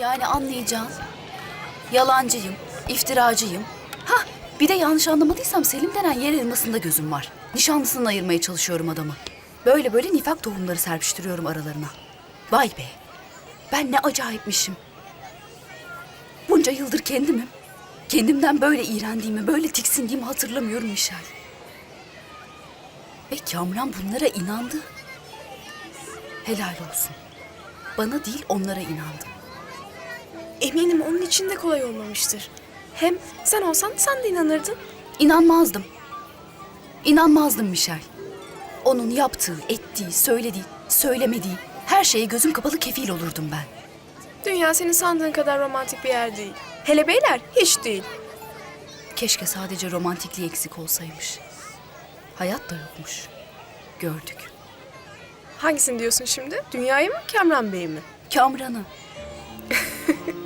Yani anlayacağın. Yalancıyım, iftiracıyım. Ha, bir de yanlış anlamadıysam Selim denen yer elmasında gözüm var. Nişanlısından ayırmaya çalışıyorum adamı. Böyle böyle nifak tohumları serpiştiriyorum aralarına. Vay be. Ben ne acayipmişim. Bunca yıldır kendimim. Kendimden böyle iğrendiğimi, böyle tiksindiğimi hatırlamıyorum Michel. Ve Kamran bunlara inandı. Helal olsun. Bana değil onlara inandı. Eminim onun için de kolay olmamıştır. Hem sen olsan sen de inanırdın. İnanmazdım. İnanmazdım Michel. Onun yaptığı, ettiği, söylediği, söylemediği her şeye gözüm kapalı kefil olurdum ben. Dünya senin sandığın kadar romantik bir yer değil. Hele beyler hiç değil. Keşke sadece romantikliği eksik olsaymış. Hayat da yokmuş. Gördük. Hangisini diyorsun şimdi? Dünyayı mı, Kamran Bey'i mi? Kamran'ı.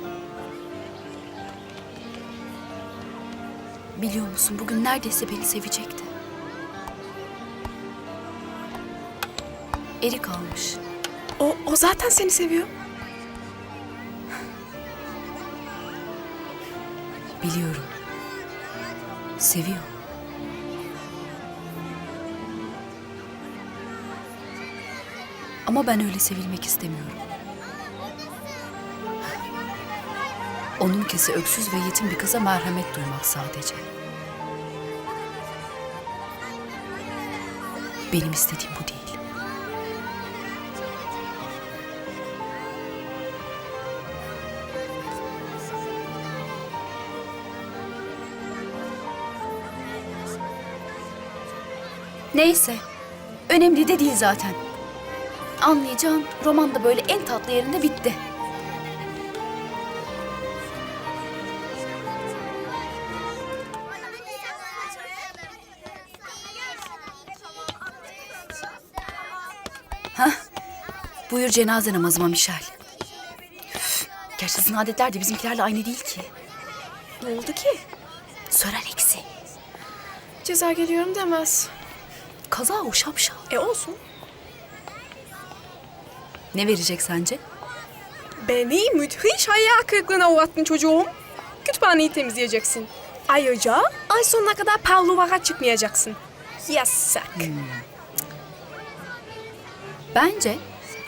Biliyor musun bugün neredeyse beni sevecekti. Erik almış. O, o zaten seni seviyor. Biliyorum. Seviyor. Ama ben öyle sevilmek istemiyorum. Onunkisi öksüz ve yetim bir kıza merhamet duymak sadece. Benim istediğim bu değil. Neyse. Önemli de değil zaten. Anlayacağın roman da böyle en tatlı yerinde bitti. Cenaze namazıma. Üf, Gerçi sizin adetler de bizimkilerle aynı değil ki. Ne oldu ki? Sören eksi. Ceza geliyorum demez. Kaza o şapşal. E olsun. Ne verecek sence? Beni müthiş hayal kırıklığına uğrattın çocuğum. Kütüphaneyi temizleyeceksin. Ayrıca ay sonuna kadar pavlovara çıkmayacaksın. Yasak. Bence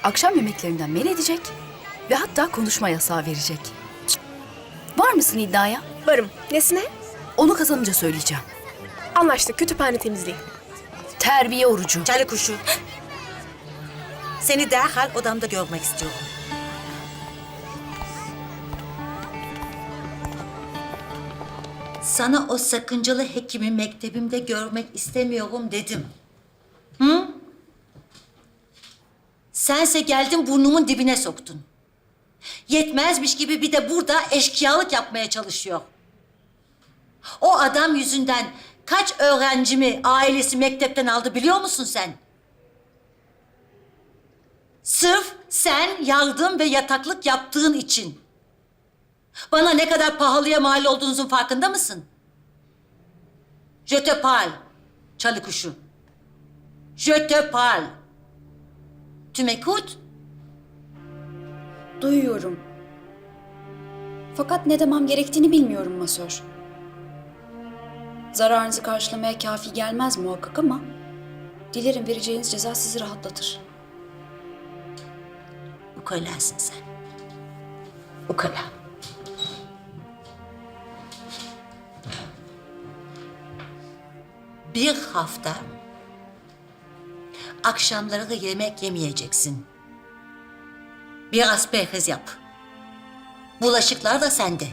akşam yemeklerinden men edecek ve hatta konuşma yasağı verecek. Cık. Var mısın iddiaya? Varım. Nesine? Onu kazanınca söyleyeceğim. Anlaştık. Kütüphane temizliği. Terbiye orucu. Çalı kuşu. Seni derhal odamda görmek istiyorum. Sana o sakıncalı hekimi mektebimde görmek istemiyorum dedim. Sense geldin burnumun dibine soktun. Yetmezmiş gibi bir de burada eşkıyalık yapmaya çalışıyor. O adam yüzünden kaç öğrencimi ailesi mektepten aldı biliyor musun sen? Sırf sen yardım ve yataklık yaptığın için. Bana ne kadar pahalıya mal olduğunuzun farkında mısın? Je te parle, çalı kuşu. Je te parle. Tu m'écoutes? Duyuyorum. Fakat ne demem gerektiğini bilmiyorum masör. Zararınızı karşılamaya kafi gelmez muhakkak ama dilerim vereceğiniz ceza sizi rahatlatır. Ukalasın sen. Ukala. Bir hafta akşamları da yemek yemeyeceksin. Biraz perhiz yap. Bulaşıklar da sende.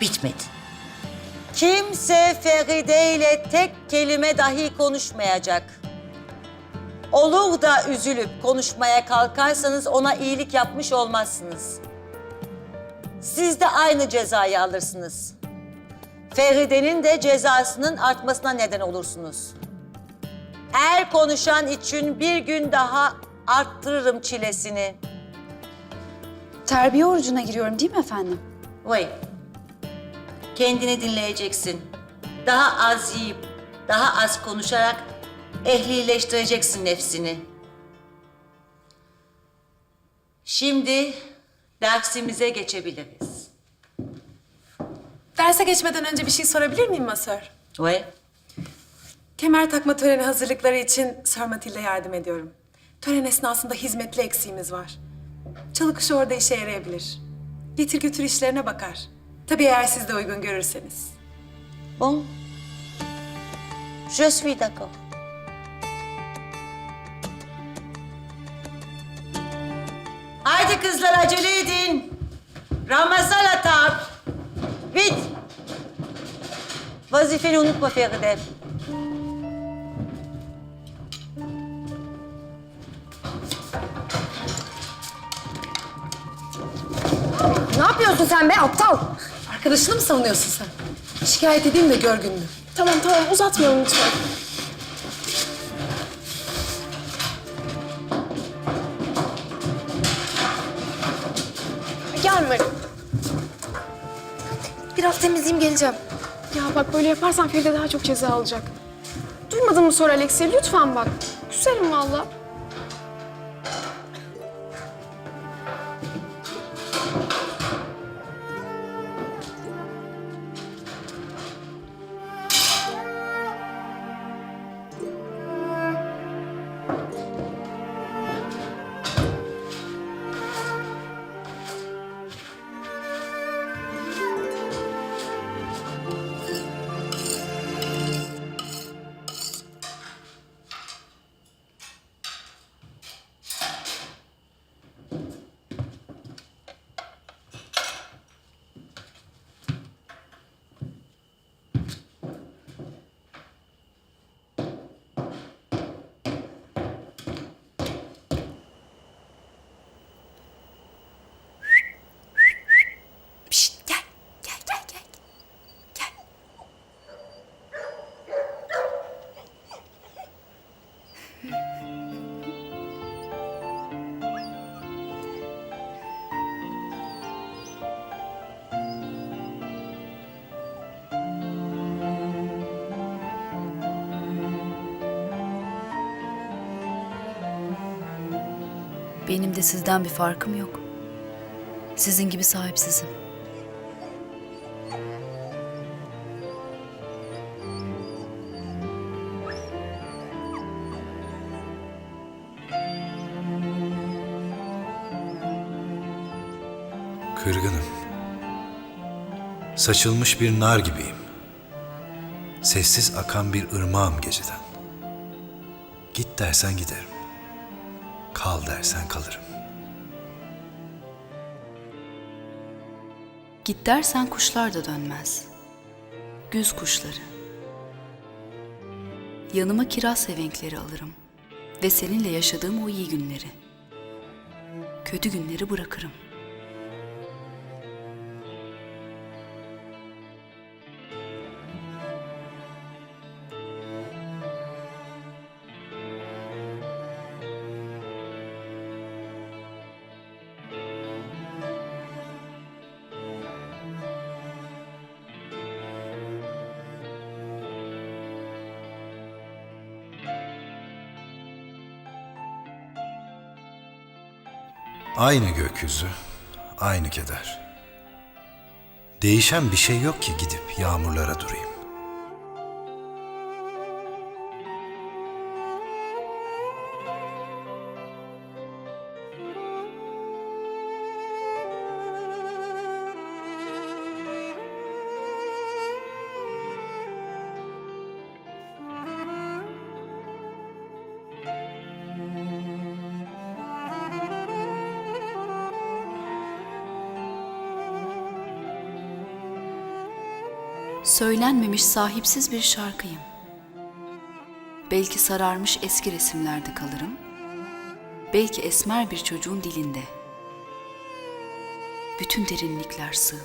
Bitmedi. Kimse Feride ile tek kelime dahi konuşmayacak. Olur da üzülüp konuşmaya kalkarsanız ona iyilik yapmış olmazsınız. Siz de aynı cezayı alırsınız. Feride'nin de cezasının artmasına neden olursunuz. Her konuşan için bir gün daha arttırırım çilesini. Terbiye orucuna giriyorum değil mi efendim? Vay. Kendini dinleyeceksin. Daha az yiyip, daha az konuşarak ehlileştireceksin nefsini. Şimdi Dersimize geçebiliriz. Derse geçmeden önce bir şey sorabilir miyim masör? Ve Kemer takma töreni hazırlıkları için Sir Matilda yardım ediyorum. Tören esnasında hizmetli eksiğimiz var. Çalı kuşu orada işe yarayabilir. Getir götür işlerine bakar. Tabii eğer siz de uygun görürseniz. bon. Je suis d'accord. Haydi kızlar acele edin. Ramazan table. Vite. Vazifeni unutma Feride. Ne yapıyorsun sen be aptal? Arkadaşını mı savunuyorsun sen? Şikayet edeyim de gör gününü. Tamam tamam uzatmayalım lütfen. Gelme. Biraz temizleyeyim geleceğim. Ya bak böyle yaparsan Feride daha çok ceza alacak. Duymadın mı sor Alexia? Lütfen bak. Küserim valla. Benim de sizden bir farkım yok. Sizin gibi sahipsizim. Kırgınım. Saçılmış bir nar gibiyim. Sessiz akan bir ırmağım geceden. Git dersen giderim. Kal dersen kalırım. Git dersen kuşlar da dönmez. Güz kuşları. Yanıma kiraz sevenkleri alırım. Ve seninle yaşadığım o iyi günleri. Kötü günleri bırakırım. Aynı gökyüzü, aynı keder. Değişen bir şey yok ki gidip yağmurlara durayım. Söylenmemiş sahipsiz bir şarkıyım. Belki sararmış eski resimlerde kalırım. Belki esmer bir çocuğun dilinde. Bütün derinlikler sığ.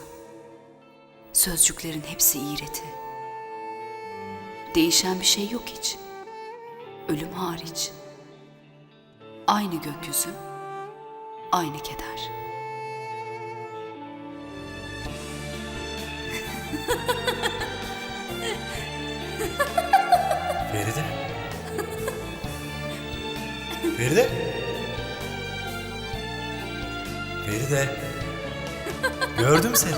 Sözcüklerin hepsi iğreti. Değişen bir şey yok hiç. Ölüm hariç. Aynı gökyüzü, aynı keder. Feride. Feride. Feride. Gördüm seni.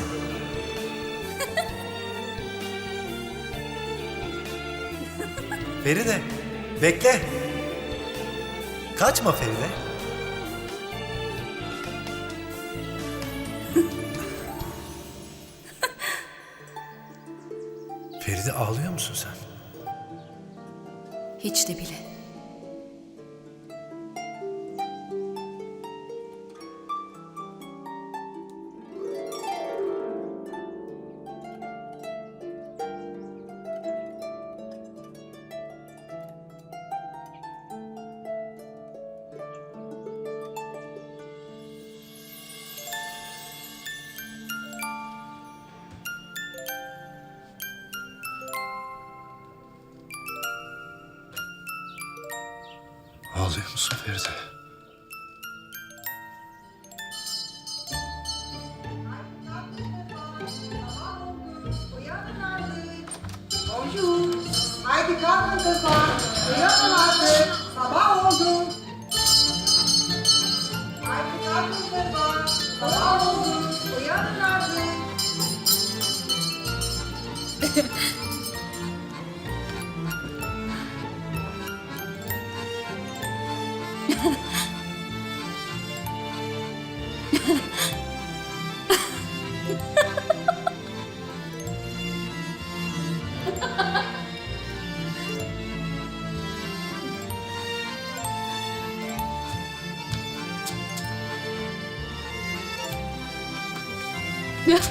Feride, bekle. Kaçma Feride. Feride ağlıyor musun sen? Hiç de bile. Ağlıyor musun Feride? Evet.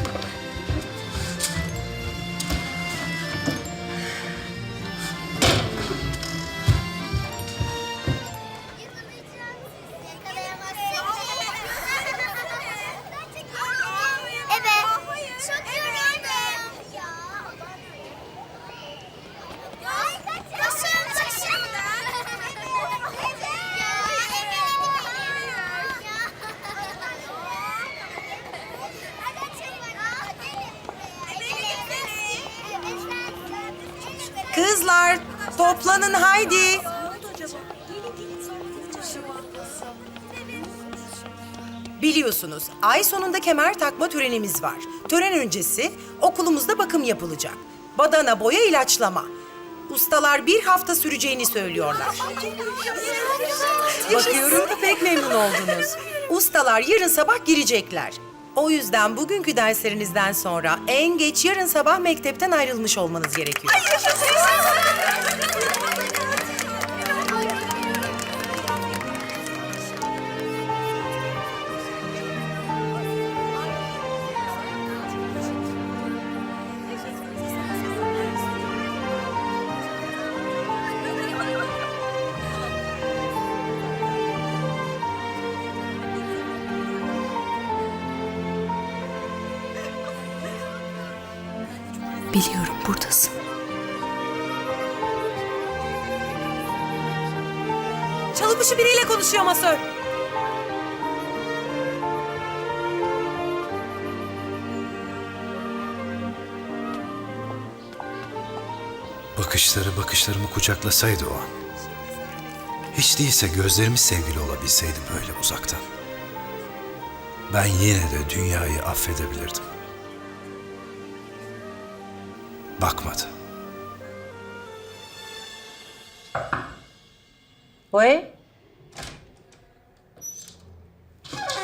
Biliyorsunuz ay sonunda kemer takma törenimiz var. Tören öncesi okulumuzda bakım yapılacak. Badana boya ilaçlama. Ustalar bir hafta süreceğini söylüyorlar. Bakıyorum da pek memnun oldunuz. Ustalar yarın sabah girecekler. O yüzden bugünkü derslerinizden sonra en geç yarın sabah mektepten ayrılmış olmanız gerekiyor. Çalıkuşu biriyle konuşuyor masör. Bakışları bakışlarımı kucaklasaydı o an. Hiç değilse gözlerimiz sevgili olabilseydi böyle uzaktan. Ben yine de dünyayı affedebilirdim. Bakmadı. Oui.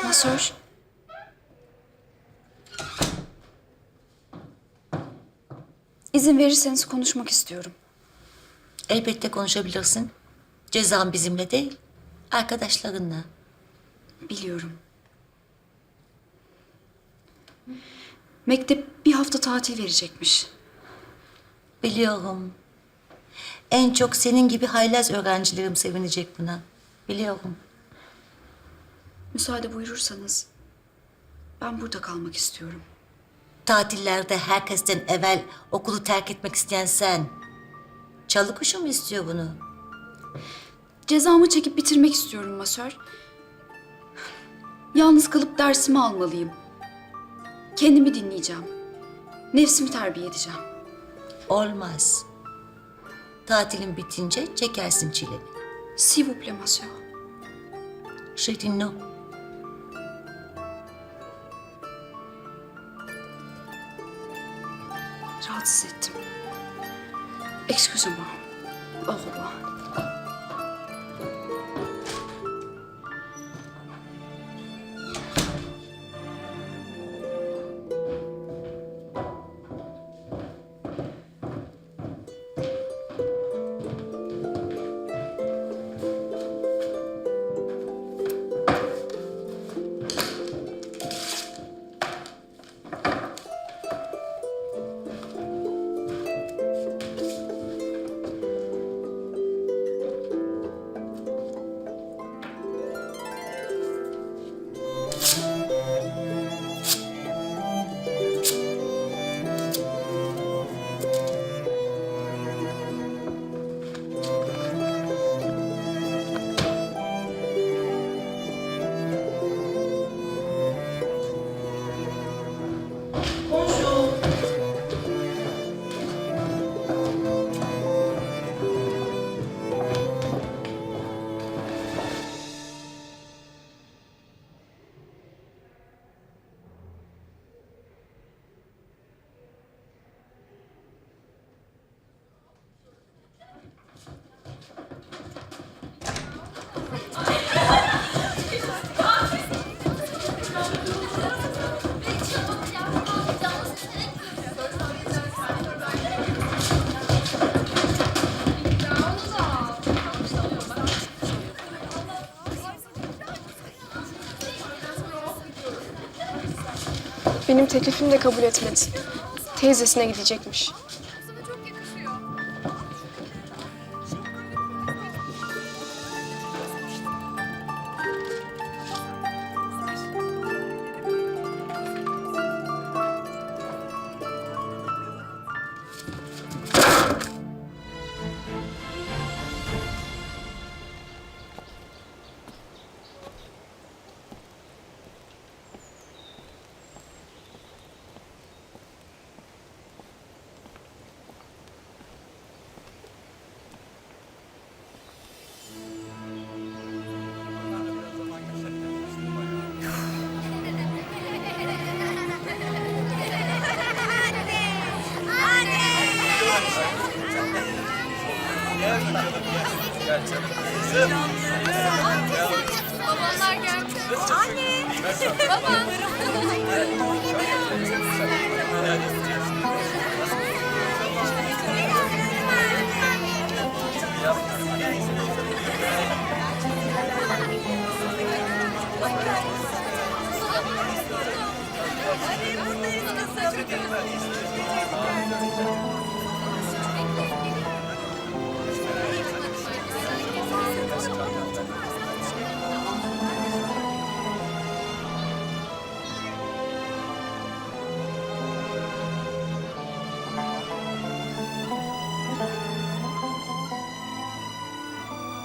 Masör. İzin verirseniz konuşmak istiyorum. Elbette konuşabilirsin. Cezan bizimle değil, arkadaşlarınla. Biliyorum. Mektep bir hafta tatil verecekmiş. Biliyorum. En çok senin gibi haylaz öğrencilerim sevinecek buna. Biliyorum. Müsaade buyurursanız ben burada kalmak istiyorum. Tatillerde herkesten evvel okulu terk etmek isteyen sen. Çalı kuşu mu istiyor bunu? Cezamı çekip bitirmek istiyorum masör. Yalnız kalıp dersimi almalıyım. Kendimi dinleyeceğim. Nefsimi terbiye edeceğim. Olmaz. Tatilin bitince çekersin çileni. S'il vous plaît, ma. Je dis non. Rahatsız ettim. Excusez-moi. Au revoir. Benim teklifimi de kabul etmedi. Teyzesine gidecekmiş. Gel canım. Anne. Baba.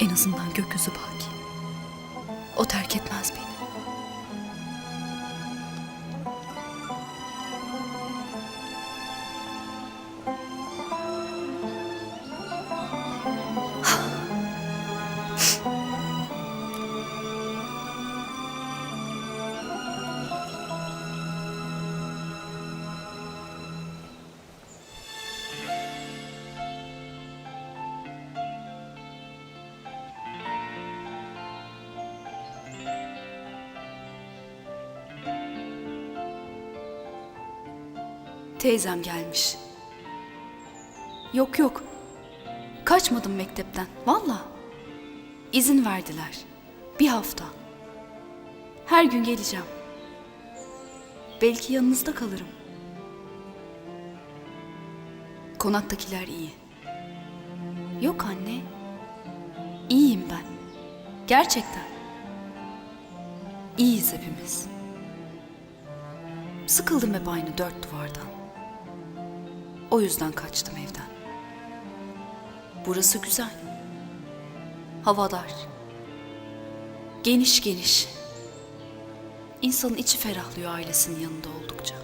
En azından gökyüzü baki. O terk etmez beni. Teyzem gelmiş. Yok yok. Kaçmadım mektepten. Valla. İzin verdiler. Bir hafta. Her gün geleceğim. Belki yanınızda kalırım. Konaktakiler iyi. Yok anne. İyiyim ben. Gerçekten. İyiyiz hepimiz. Sıkıldım hep aynı dört duvardan. O yüzden kaçtım evden. Burası güzel. Hava dar. Geniş geniş. İnsanın içi ferahlıyor ailesinin yanında oldukça.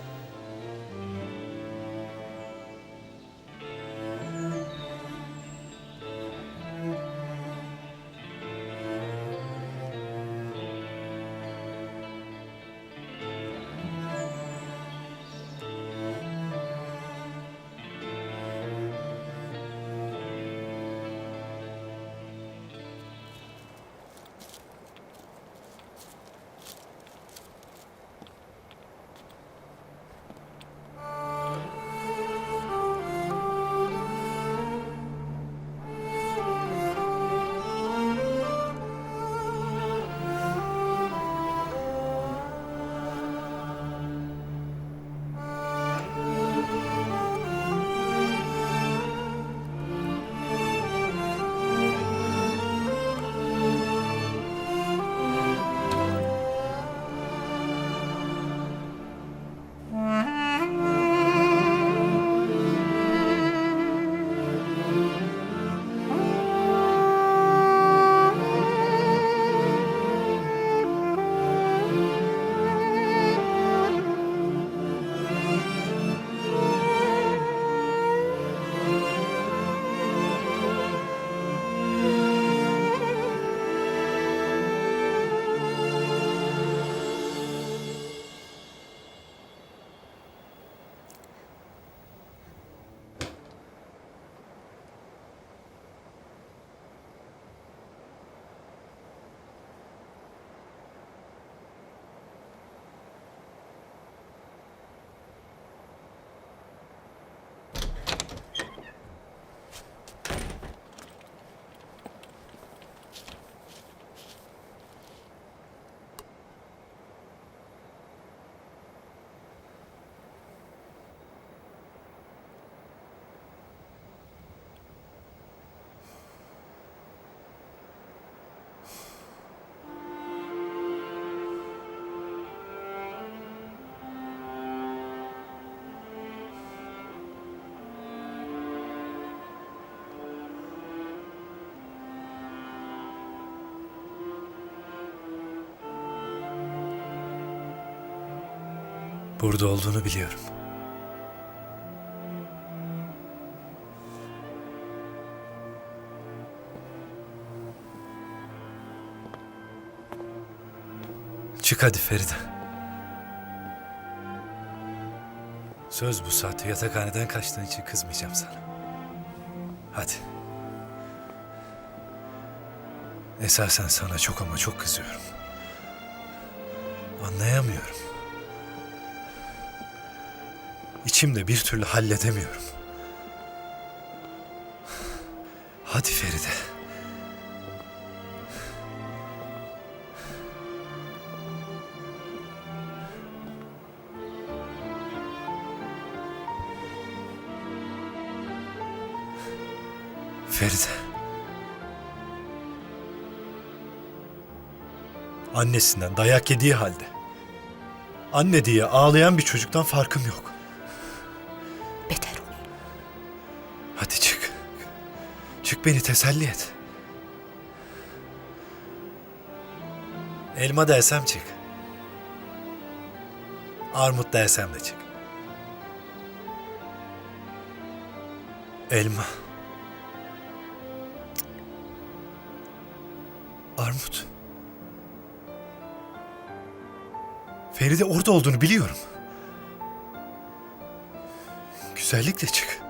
Burada olduğunu biliyorum. Çık hadi Feride. Söz bu saatte yatakhaneden kaçtığın için kızmayacağım sana. Hadi. Esasen sana çok ama çok kızıyorum. Anlayamıyorum. İçimde bir türlü halledemiyorum. Hadi Feride. Feride. Annesinden dayak yediği halde. Anne diye ağlayan bir çocuktan farkım yok. Çık beni teselli et. Elma dersem çık. Armut dersem de çık. Elma. Armut. Feride orada olduğunu biliyorum. Güzellikle çık.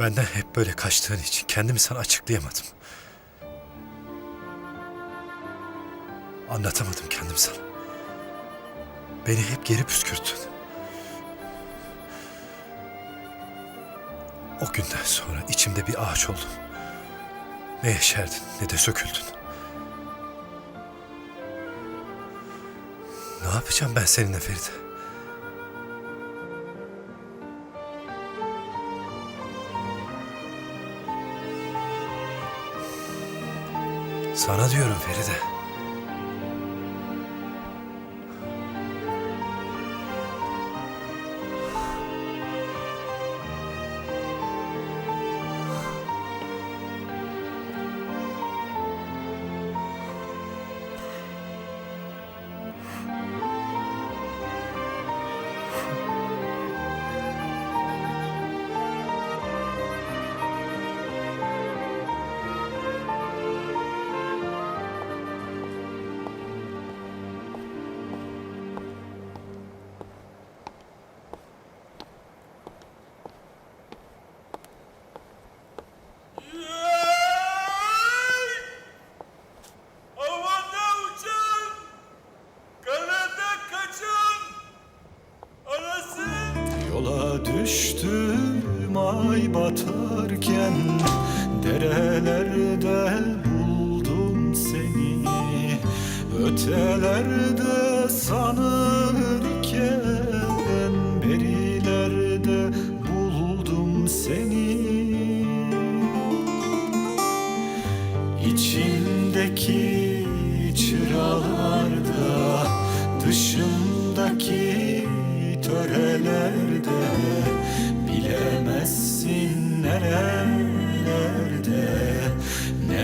Benden hep böyle kaçtığın için kendimi sana açıklayamadım. Anlatamadım kendim sana. Beni hep geri püskürttün. O günden sonra içimde bir ağaç oldun. Ne yeşerdin ne de söküldün. Ne yapacağım ben seninle Feride? Sana diyorum Feride.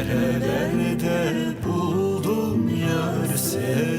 Nerelerde buldum yar seni